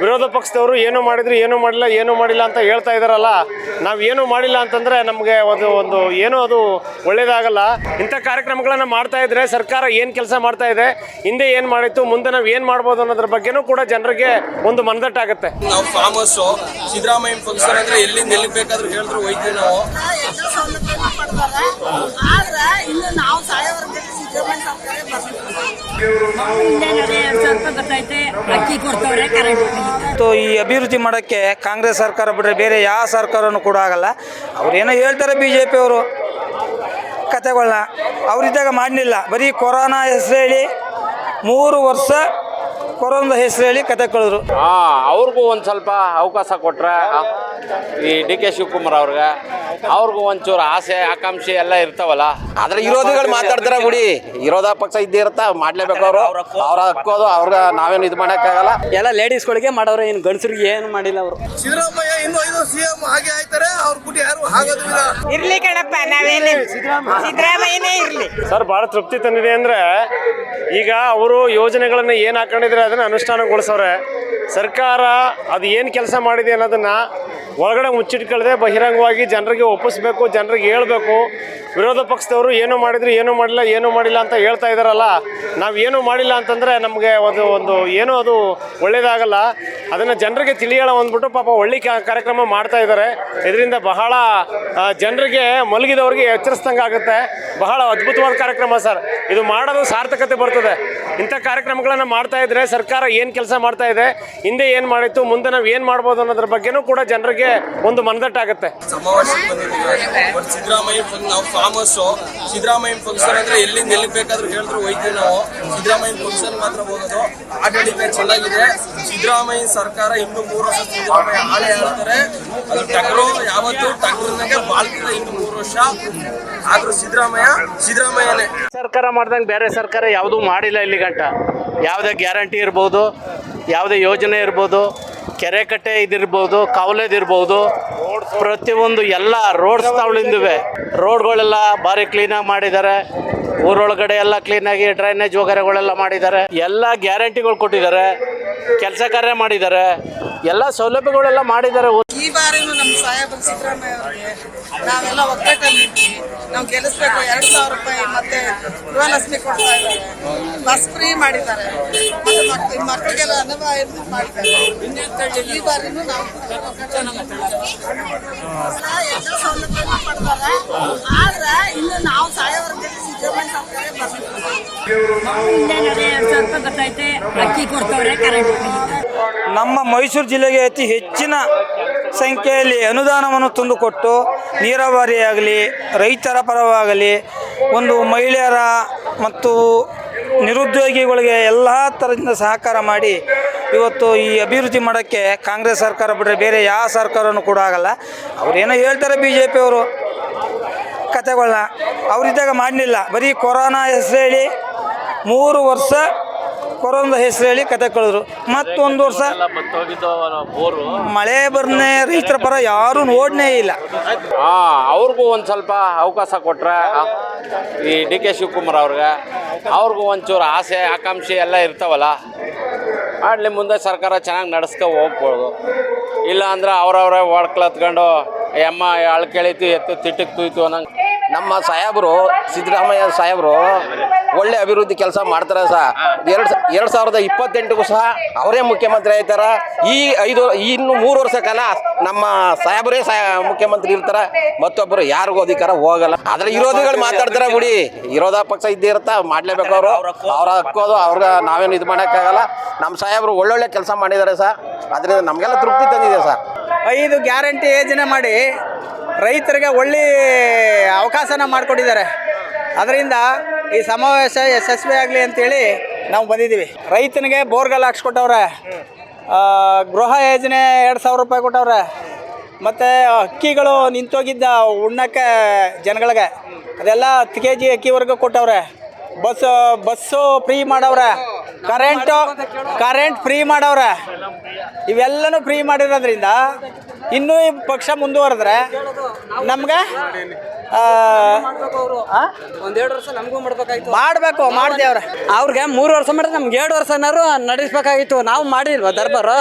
ವಿರೋಧ ಪಕ್ಷದವರು ಏನು ಮಾಡಿದ್ರು ಏನು ಮಾಡಿಲ್ಲ ಏನು ಮಾಡಿಲ್ಲ ಅಂತ ಹೇಳ್ತಾ ಇದ್ದಾರಲ್ಲ ನಾವು ಏನು ಮಾಡಿಲ್ಲ ಅಂತಂದರೆ ನಮಗೆ ಒಂದು ಒಂದು ಏನೂ ಅದು ಒಳ್ಳೇದಾಗಲ್ಲ. ಇಂಥ ಕಾರ್ಯಕ್ರಮಗಳನ್ನು ಮಾಡ್ತಾ ಇದ್ರೆ ಸರ್ಕಾರ ಏನು ಕೆಲಸ ಮಾಡ್ತಾ ಇದೆ ಹಿಂದೆ ಏನು ಮಾಡಿತ್ತು ಮುಂದೆ ನಾವು ಏನು ಮಾಡ್ಬೋದು ಅನ್ನೋದ್ರ ಬಗ್ಗೆನೂ ಕೂಡ ಜನರಿಗೆ ಒಂದು ಮನದಟ್ಟಾಗುತ್ತೆ ನಾವು ಫಾರ್ಮರ್ಸ್ ಸಿದ್ದರಾಮಯ್ಯ ಫಂಕ್ಷನ್ ಅಂದ್ರೆ ಎಲ್ಲಿಂದ ಎಲ್ಲಿ ಬೇಕಾದ್ರೂ ಹೇಳಿದ್ರು ಹೋಯ್ತೀವಿ ನಾವು ಎಲ್ಲ ಆದ್ರೆ ಇನ್ನು ನಾವು ಸಾಯೋವರೆಗೆ ಸಿದ್ದರಾಮಯ್ಯ ಸರ್ಕಾರ ಈ ಅಭಿವೃದ್ಧಿ ಮಾಡೋಕ್ಕೆ ಕಾಂಗ್ರೆಸ್ ಸರ್ಕಾರ ಬಿಟ್ಟರೆ ಬೇರೆ ಯಾವ ಸರ್ಕಾರನೂ ಕೂಡ ಆಗಲ್ಲ. ಅವ್ರೇನೋ ಹೇಳ್ತಾರೆ ಬಿ ಜೆ ಪಿಯವರು ಕತೆಗಳನ್ನ ಅವರಿದ್ದಾಗ ಮಾಡಲಿಲ್ಲ. ಬರೀ ಕೊರೋನಾ ಹೆಸರು ಹೇಳಿ ಮೂರು ವರ್ಷ ಕೊರೋನದ ಹೆಸರು ಹೇಳಿ ಕತೆ ಕಳೆದ್ರು. ಹಾ ಅವ್ರಿಗೂ ಒಂದು ಸ್ವಲ್ಪ ಅವಕಾಶ ಕೊಟ್ರೆ ಈ ಡಿ ಕೆ ಶಿವಕುಮಾರ್ ಅವ್ರಿಗೆ. ಅವ್ರಿಗೂ ಒಂಚೂರು ಆಸೆ ಆಕಾಂಕ್ಷೆ ಎಲ್ಲ ಇರ್ತಾವಲ್ಲ. ಆದ್ರೆ ವಿರೋಧಿಗಳು ಮಾತಾಡ್ತಾರ ಬಿಡಿ? ವಿರೋಧ ಪಕ್ಷ ಇದ್ದೇ ಇರುತ್ತಾ? ಮಾಡ್ಲೇಬೇಕು ಅವರು. ಅವ್ರ ಹಕ್ಕೋದು ಅವ್ರ ನಾವೇನು ಇದು ಮಾಡಕ್ಕಾಗಲ್ಲ. ಎಲ್ಲ ಲೇಡೀಸ್ಗಳಿಗೆ ಮಾಡೋರು ಏನು ಗಂಡಸರಿಗೆ ಏನು ಮಾಡಿಲ್ಲ ಅವರು. ಸಿದ್ದರಾಮಯ್ಯ ಇನ್ನು ಐದು ಸಿಎಂ ಹಾಗೆ ಆಯ್ತಾರೆ ಅವ್ರ ಇರ್ಲಿ ಕಣಪ್ಪ ನಾವೇನೇ ಸಿದ್ದರಾಮಯ್ಯನೇ ಇರ್ಲಿ. ಸರ್ ಬಹಳ ತೃಪ್ತಿ ತಂದಿದೆ ಅಂದ್ರೆ ಈಗ ಅವರು ಯೋಜನೆಗಳನ್ನು ಏನು ಹಾಕೊಂಡಿದ್ರೆ ಅದನ್ನ ಅನುಷ್ಠಾನಗೊಳಿಸವ್ರೆ. ಸರ್ಕಾರ ಅದು ಏನು ಕೆಲಸ ಮಾಡಿದೆ ಅನ್ನೋದನ್ನ ಒಳಗಡೆ ಮುಚ್ಚಿಟ್ಕೊಳ್ಳದೆ ಬಹಿರಂಗವಾಗಿ ಜನರಿಗೆ ಒಪ್ಪಿಸ್ಬೇಕು ಜನರಿಗೆ ಹೇಳ್ಬೇಕು. ವಿರೋಧ ಪಕ್ಷದವರು ಏನು ಮಾಡಿದ್ರು ಏನು ಮಾಡಿಲ್ಲ ಏನು ಮಾಡಿಲ್ಲ ಅಂತ ಹೇಳ್ತಾ ಇದ್ದಾರಲ್ಲ ನಾವು ಏನು ಮಾಡಿಲ್ಲ ಅಂತಂದರೆ ನಮಗೆ ಒಂದು ಒಂದು ಏನೂ ಅದು ಒಳ್ಳೇದಾಗಲ್ಲ. ಅದನ್ನು ಜನರಿಗೆ ತಿಳಿಯೋಣ ಅಂದ್ಬಿಟ್ಟು ಪಾಪ ಒಳ್ಳೆ ಕಾರ್ಯಕ್ರಮ ಮಾಡ್ತಾ ಇದ್ದಾರೆ. ಇದರಿಂದ ಬಹಳ ಜನರಿಗೆ ಮಲಗಿದವ್ರಿಗೆ ಎಚ್ಚರಿಸ್ದಂಗೆ ಆಗುತ್ತೆ ಬಹಳ ಅದ್ಭುತವಾದ ಕಾರ್ಯಕ್ರಮ ಸರ್. ಇದು ಮಾಡೋದು ಸಾರ್ಥಕತೆ ಬರ್ತದೆ. ಇಂಥ ಕಾರ್ಯಕ್ರಮಗಳನ್ನು ಮಾಡ್ತಾ ಇದ್ರೆ ಸರ್ಕಾರ ಏನು ಕೆಲಸ ಮಾಡ್ತಾ ಇದೆ ಹಿಂದೆ ಏನು ಮಾಡಿತ್ತು ಮುಂದೆ ನಾವು ಏನು ಮಾಡ್ಬೋದು ಅನ್ನೋದ್ರ ಬಗ್ಗೆನೂ ಕೂಡ ಜನರಿಗೆ ಒಂದು ಮನದಟ್ಟಾಗುತ್ತೆ. ಸಿದ್ದರಾಮಯ್ಯ ನಾವು ಫಾರ್ಮರ್ಸ್ ಸಿದ್ದರಾಮಯ್ಯ ಫಂಕ್ಷನ್ ಅಂದ್ರೆ ಎಲ್ಲಿಂದ ಎಲ್ಲಿ ಬೇಕಾದ್ರೂ ಹೇಳಿದ್ರು ಹೋಯ್ತೀವಿ ನಾವು. ಸಿದ್ದರಾಮಯ್ಯ ಫಂಕ್ಷನ್ ಮಾತ್ರ ಹೋಗೋದು. ಆಡಳಿತ ಚೆನ್ನಾಗಿದೆ. ಸಿದ್ದರಾಮಯ್ಯ ಸರ್ಕಾರ ಇನ್ನು ಮೂರು ವರ್ಷ ಸಿದ್ದರಾಮಯ್ಯ ಆಳೆ ಹೇಳ್ತಾರೆ ಅದು ಟಗರು ಯಾವತ್ತು ಟಗರ್ನಾಗೆ ಬಾಳ್ತಿಲ್ಲ ಇನ್ನು ಮೂರು ವರ್ಷ. ಆದ್ರೂ ಸಿದ್ದರಾಮಯ್ಯ ಸಿದ್ದರಾಮಯ್ಯನೇ. ಸರ್ಕಾರ ಮಾಡ್ದಂಗೆ ಬೇರೆ ಸರ್ಕಾರ ಯಾವುದೂ ಮಾಡಿಲ್ಲ ಇಲ್ಲಿ. ಗಂಟ. ಯಾವುದೇ ಗ್ಯಾರಂಟಿ ಇರ್ಬೋದು, ಯಾವುದೇ ಯೋಜನೆ ಇರ್ಬೋದು ಕೆರೆ ಕಟ್ಟೆ ಇದಿರ್ಬೋದು ಕಾವಲೇದಿರ್ಬೋದು ಪ್ರತಿಯೊಂದು ಎಲ್ಲ ರೋಡ್ಸ್ ತಾವಳಿಂದಿವೆ. ರೋಡ್ಗಳೆಲ್ಲ ಭಾರಿ ಕ್ಲೀನಾಗಿ ಮಾಡಿದ್ದಾರೆ. ಊರೊಳಗಡೆ ಎಲ್ಲ ಕ್ಲೀನಾಗಿ ಡ್ರೈನೇಜ್ ವಗೈರೆಗಳೆಲ್ಲ ಮಾಡಿದ್ದಾರೆ. ಎಲ್ಲ ಗ್ಯಾರಂಟಿಗಳು ಕೊಟ್ಟಿದ್ದಾರೆ. ಕೆಲಸ ಕಾರ್ಯ ಮಾಡಿದ್ದಾರೆ. ಎಲ್ಲ ಸೌಲಭ್ಯಗಳೆಲ್ಲ ಮಾಡಿದ್ದಾರೆ. ಈ ಬಾರಿನೂ ನಮ್ಮ ಸಾಹೇಬರು ಸಿದ್ದರಾಮಯ್ಯ ಅವರಿಗೆ ನಾವೆಲ್ಲ ಒಕ್ಕಟ್ಟಲ್ಲಿ ನಾವು ಗೆಲ್ಲಿಸ್ಬೇಕು. ಎರಡು ಸಾವಿರ ರೂಪಾಯಿ ಮತ್ತೆ ಗೃಹಲಕ್ಷ್ಮಿ ಕೊಡ್ತಾ ಇದ್ದಾರೆ. ಬಸ್ ಫ್ರೀ ಮಾಡಿದ್ದಾರೆ. ಮತ್ತೆ ಮಕ್ಕಳಿಗೆಲ್ಲ ಅನುಭವ ಮಾಡಿದ್ದಾರೆ. ಈ ಬಾರಿನೂ ನಾವು ಎಲ್ಲ ಸೌಲಭ್ಯ ಪಡ್ತಾರೆ ಆದ್ರೆ ಇನ್ನು ನಾವು ಸಾಯೋವರೆಗೆ ಸಿದ್ದರಾಮಯ್ಯ ಸರ್ಕಾರ ಬರ್ತೀವಿ ಹಿಂದೆ ಎರಡು ಸಾವಿರ ರೂಪಾಯಿ ಬರ್ತೈತೆ ಅಕ್ಕಿ ಕೊಡ್ತವ್ರೆ ಕರೆಂಟ್ ನಮ್ಮ ಮೈಸೂರು ಜಿಲ್ಲೆಗೆ ಅತಿ ಹೆಚ್ಚಿನ ಸಂಖ್ಯೆಯಲ್ಲಿ ಅನುದಾನವನ್ನು ತಂದುಕೊಟ್ಟು ನೀರಾವರಿ ಆಗಲಿ, ರೈತರ ಪರವಾಗಲಿ, ಒಂದು ಮಹಿಳೆಯರ ಮತ್ತು ನಿರುದ್ಯೋಗಿಗಳಿಗೆ ಎಲ್ಲ ಥರದಿಂದ ಸಹಕಾರ ಮಾಡಿ ಇವತ್ತು ಈ ಅಭಿವೃದ್ಧಿ ಮಾಡೋಕ್ಕೆ ಕಾಂಗ್ರೆಸ್ ಸರ್ಕಾರ ಬಿಟ್ಟರೆ ಬೇರೆ ಯಾವ ಸರ್ಕಾರನೂ ಕೂಡ ಆಗಲ್ಲ. ಅವ್ರೇನೋ ಹೇಳ್ತಾರೆ ಬಿ ಜೆ ಪಿಯವರು ಕತೆಗಳನ್ನ ಅವರಿದ್ದಾಗ ಮಾಡಲಿಲ್ಲ. ಬರೀ ಕೊರೋನಾ ಹೆಸರು ಹೇಳಿ ಮೂರು ವರ್ಷ ಕೊರೋನದ ಹೆಸರು ಹೇಳಿ ಕತೆ ಕಳೆದ್ರು. ಮತ್ತೊಂದು ವರ್ಷ ಮಳೆ ಬರ್ನೇ ರೈತರ ಪರ ಯಾರೂ ನೋಡನೇ ಇಲ್ಲ. ಹಾ ಅವ್ರಿಗೂ ಒಂದು ಸ್ವಲ್ಪ ಅವಕಾಶ ಕೊಟ್ರೆ ಈ ಡಿ ಕೆ ಶಿವಕುಮಾರ್ ಅವ್ರಿಗೆ. ಅವ್ರಿಗೂ ಒಂಚೂರು ಆಸೆ ಆಕಾಂಕ್ಷೆ ಎಲ್ಲ ಇರ್ತಾವಲ್ಲ. ಮಾಡಲಿ ಮುಂದೆ ಸರ್ಕಾರ ಚೆನ್ನಾಗಿ ನಡೆಸ್ಕೊ ಹೋಗ್ಬೋದು. ಇಲ್ಲ ಅಂದ್ರೆ ಅವ್ರವ್ರೇ ಒಡ್ಕಲತ್ಕೊಂಡು ಎಮ್ಮ ಅಳ್ಕೆಳಿತು ಎತ್ತು ತಿಟ್ಟಕ್ಕೆ ತೂಯ್ತು ಅನ್ನಂಗೆ. ನಮ್ಮ ಸಾಹೇಬರು, ಸಿದ್ದರಾಮಯ್ಯ ಸಾಹೇಬರು ಒಳ್ಳೆ ಅಭಿವೃದ್ಧಿ ಕೆಲಸ ಮಾಡ್ತಾರೆ ಸಹ ಎರಡು ಎರಡು ಸಾವಿರದ ಇಪ್ಪತ್ತೆಂಟಿಗೂ ಸಹ ಅವರೇ ಮುಖ್ಯಮಂತ್ರಿ ಆಯ್ತಾರ. ಈ ಐದು, ಇನ್ನು ಮೂರು ವರ್ಷ ಕಾಲ ನಮ್ಮ ಸಾಹೇಬರೇ ಸಹ ಮುಖ್ಯಮಂತ್ರಿ ಇರ್ತಾರ. ಮತ್ತೊಬ್ಬರು ಯಾರಿಗೂ ಅಧಿಕಾರ ಹೋಗಲ್ಲ. ಆದ್ರೆ ವಿರೋಧಿಗಳು ಮಾತಾಡ್ತಾರೆ ಬಿಡಿ. ವಿರೋಧ ಪಕ್ಷ ಇದ್ದೇ ಇರುತ್ತಾ? ಮಾಡ್ಲೇಬೇಕು ಅವರು. ಅವ್ರ ಹಕ್ಕೋದು ಅವ್ರ ನಾವೇನು ಇದು ಮಾಡೋಕ್ಕಾಗಲ್ಲ. ನಮ್ಮ ಸಾಹೇಬರು ಒಳ್ಳೊಳ್ಳೆ ಕೆಲಸ ಮಾಡಿದ್ದಾರೆ ಸರ್ ಅದರಿಂದ ನಮಗೆಲ್ಲ ತೃಪ್ತಿ ತಂದಿದೆ ಸರ್ ಐದು ಗ್ಯಾರಂಟಿ ಯೋಜನೆ ಮಾಡಿ ರೈತರಿಗೆ ಒಳ್ಳೆ ಅವಕಾಶನ ಮಾಡಿಕೊಟ್ಟಿದ್ದಾರೆ. ಅದರಿಂದ ಈ ಸಮಾವೇಶ ಯಶಸ್ವಿ ಆಗಲಿ ಅಂತೇಳಿ ನಾವು ಬಂದಿದ್ದೀವಿ. ರೈತನಿಗೆ ಬೋರ್ಗಲ್ ಹಾಕ್ಸ್ಕೊಟ್ಟವ್ರೆ ಗೃಹ ಯೋಜನೆ ಎರಡು ಸಾವಿರ ರೂಪಾಯಿ ಕೊಟ್ಟವ್ರೆ, ಮತ್ತು ಅಕ್ಕಿಗಳು ನಿಂತೋಗಿದ್ದ ಉಣ್ಣಕ್ಕೆ ಜನಗಳಿಗೆ ಅದೆಲ್ಲ ಹತ್ತು ಕೆ ಜಿ ಅಕ್ಕಿವರೆಗೂ ಕೊಟ್ಟವ್ರೆ ಬಸ್ಸು ಬಸ್ಸು ಫ್ರೀ ಮಾಡವ್ರೆ ಕರೆಂಟು ಕರೆಂಟ್ ಫ್ರೀ ಮಾಡವ್ರೆ. ಇವೆಲ್ಲನೂ ಫ್ರೀ ಮಾಡಿರೋದ್ರಿಂದ ಇನ್ನೂ ಈ ಪಕ್ಷ ಮುಂದುವರೆದ್ರೆ ನಮ್ಗೆ ಒಂದೆರಡು ವರ್ಷ ನಮಗೂ ಮಾಡ್ಬೇಕಾಯ್ತು. ಮಾಡಬೇಕು ಮಾಡ್ದೇವ್ರೆ ಅವ್ರಿಗೆ ಮೂರು ವರ್ಷ ಮಾಡಿದ್ರೆ ನಮ್ಗೆ ಎರಡು ವರ್ಷನಾರು ನಡೆಸ್ಬೇಕಾಗಿತ್ತು. ನಾವು ಮಾಡಿಲ್ವಾ ದರ್ಬಾರು?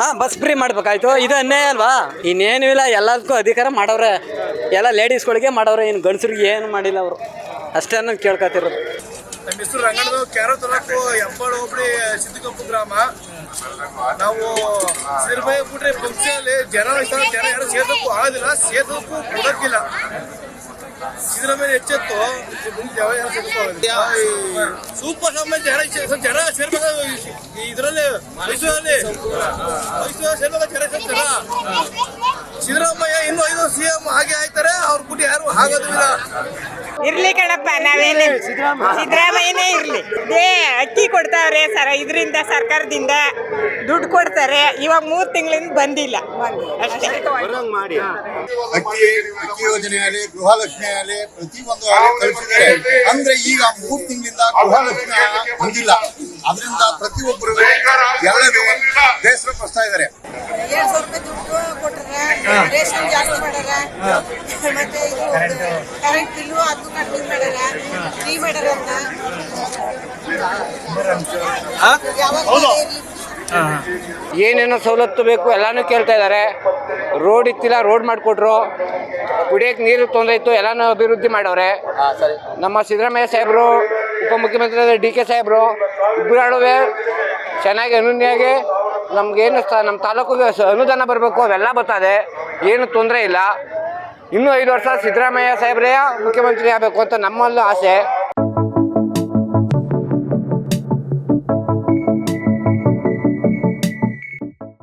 ಹಾ ಬಸ್ ಫ್ರೀ ಮಾಡ್ಬೇಕಾಯ್ತು. ಇದು ಅನ್ಯಾಯ ಅಲ್ವಾ? ಇನ್ನೇನು ಇಲ್ಲ ಎಲ್ಲದಕ್ಕೂ ಅಧಿಕಾರ ಮಾಡವ್ರೆ. ಎಲ್ಲ ಲೇಡೀಸ್ಗಳಿಗೆ ಮಾಡವ್ರೆ. ಏನು ಗಂಡಸ್ರಿಗೆ ಏನು ಮಾಡಿಲ್ಲ ಅವರು. ಅಷ್ಟೇ ಅನ್ನೋದು ಕೇಳ್ಕೊತಿರೋದು. ನಮ್ಮ ಹೆಸರು ರಂಗಣ್ಣದು. ಕ್ಯಾರೋ ತಾಲೂಕು ಹೆಬ್ಬಾಳು ಹೋಬಳಿ ಸಿದ್ದಿಕೊಪ್ಪು ಗ್ರಾಮ. ನಾವು ಸಿರ್ಬೈ ಬಿಟ್ರೆ ಪಂಕ್ಷಲ್ಲಿ ಜನ ಇರ್ತಾರೆ, ಜನ ಯಾರು ಸೇರ್ಸಕ್ಕೂ ಆಗೋದಿಲ್ಲ ಸೇರ್ಸಕ್ಕೂ ಕೊಡಕ್ಕಿಲ್ಲ ಇದರ ಮೇಲೆ ಎಚ್ಚೆತ್ತು. ಸೂಪರ್ ಸಮಯ ಜನ ಜನ ಸೇರ್ಬೇಕು? ಇದರಲ್ಲಿ ಮೈಸೂರಲ್ಲಿ ಮೈಸೂರಲ್ಲಿ ಸೇರ್ಬೇಕು ಜನ ಸೇರ್ತಾರ ಸಿದ್ದರಾಮಯ್ಯ ಇನ್ನು ಐದು ಸಿ ಎಂ ಹಾಗೆ ಆಯ್ತಾರೆ. ಅವ್ರ ಬಿಟ್ಟು ಯಾರು ಆಗೋದಿಲ್ಲ ಇರ್ಲಿ ಕಣಪ್ಪ ನಾವೇನು ಸಿದ್ದರಾಮಯ್ಯನೇ ಇರ್ಲಿ. ಏ ಅಕ್ಕಿ ಕೊಡ್ತಾವ್ರೆ ಸರ ಇದರಿಂದ ಸರ್ಕಾರದಿಂದ ದುಡ್ಡು ಕೊಡ್ತಾರೆ. ಇವಾಗ ಮೂರು ತಿಂಗಳಿಂದ ಬಂದಿಲ್ಲ. ಅಷ್ಟೇ. ಅಕ್ಕಿ ಅಕ್ಕಿ ಯೋಜನೆ ಆಗಲಿ ಗೃಹಲಕ್ಷ್ಮಿ ಆಗಲಿ ಪ್ರತಿಯೊಂದು ಆಗಲಿ ಕಳಿಸಿದ್ದಾರೆ ಅಂದ್ರೆ ಈಗ ಮೂರ್ ತಿಂಗಳಿಂದ ಗೃಹಲಕ್ಷ್ಮಿ ಬಂದಿಲ್ಲ. ಅದರಿಂದ ಪ್ರತಿಯೊಬ್ಬರು ಎಲ್ಲರೂ ಬೇಸರ ಪಡಿಸ್ತಾ ಇದ್ದಾರೆ. ರೇಷನ್ ಜಾಸ್ತಿ ಮಾಡ್ಯಾರ ಮತ್ತೆ ಇದು ಕರೆಂಟ್ ಬಿಲ್ಲು ಅದು ಕಡಿಮೆ ಮಾಡ್ಯಾರ ಫ್ರೀ ಮಾಡ್ಯಾರ ಅಂತ. ಏನೇನೋ ಸವಲತ್ತು ಬೇಕು ಎಲ್ಲಾನು ಕೇಳ್ತಾ ಇದ್ದಾರೆ ರೋಡ್ ಇತ್ತಿಲ್ಲ ರೋಡ್ ಮಾಡಿಕೊಟ್ರು. ಕುಡಿಯೋಕೆ ನೀರು ತೊಂದರೆ ಇತ್ತು ಎಲ್ಲಾನು ಅಭಿವೃದ್ಧಿ ಮಾಡವ್ರೆ. ನಮ್ಮ ಸಿದ್ದರಾಮಯ್ಯ ಸಾಹೇಬರು ಉಪಮುಖ್ಯಮಂತ್ರಿ ಡಿ ಕೆ ಸಾಹೇಬರು ಇಬ್ಬರಾಡುವೆ ಚೆನ್ನಾಗಿ ಅನುನ್ಯಾಗಿ ನಮ್ಗೇನು ಸ ನಮ್ಮ ತಾಲೂಕಿಗೆ ಅನುದಾನ ಬರಬೇಕು, ಅವೆಲ್ಲ ಬರ್ತದೆ. ಏನು ತೊಂದರೆ ಇಲ್ಲ. ಇನ್ನೂ ಐದು ವರ್ಷ ಸಿದ್ದರಾಮಯ್ಯ ಸಾಹೇಬ್ರೇ ಮುಖ್ಯಮಂತ್ರಿ ಆಗಬೇಕು ಅಂತ ನಮ್ಮಲ್ಲೂ ಆಸೆ.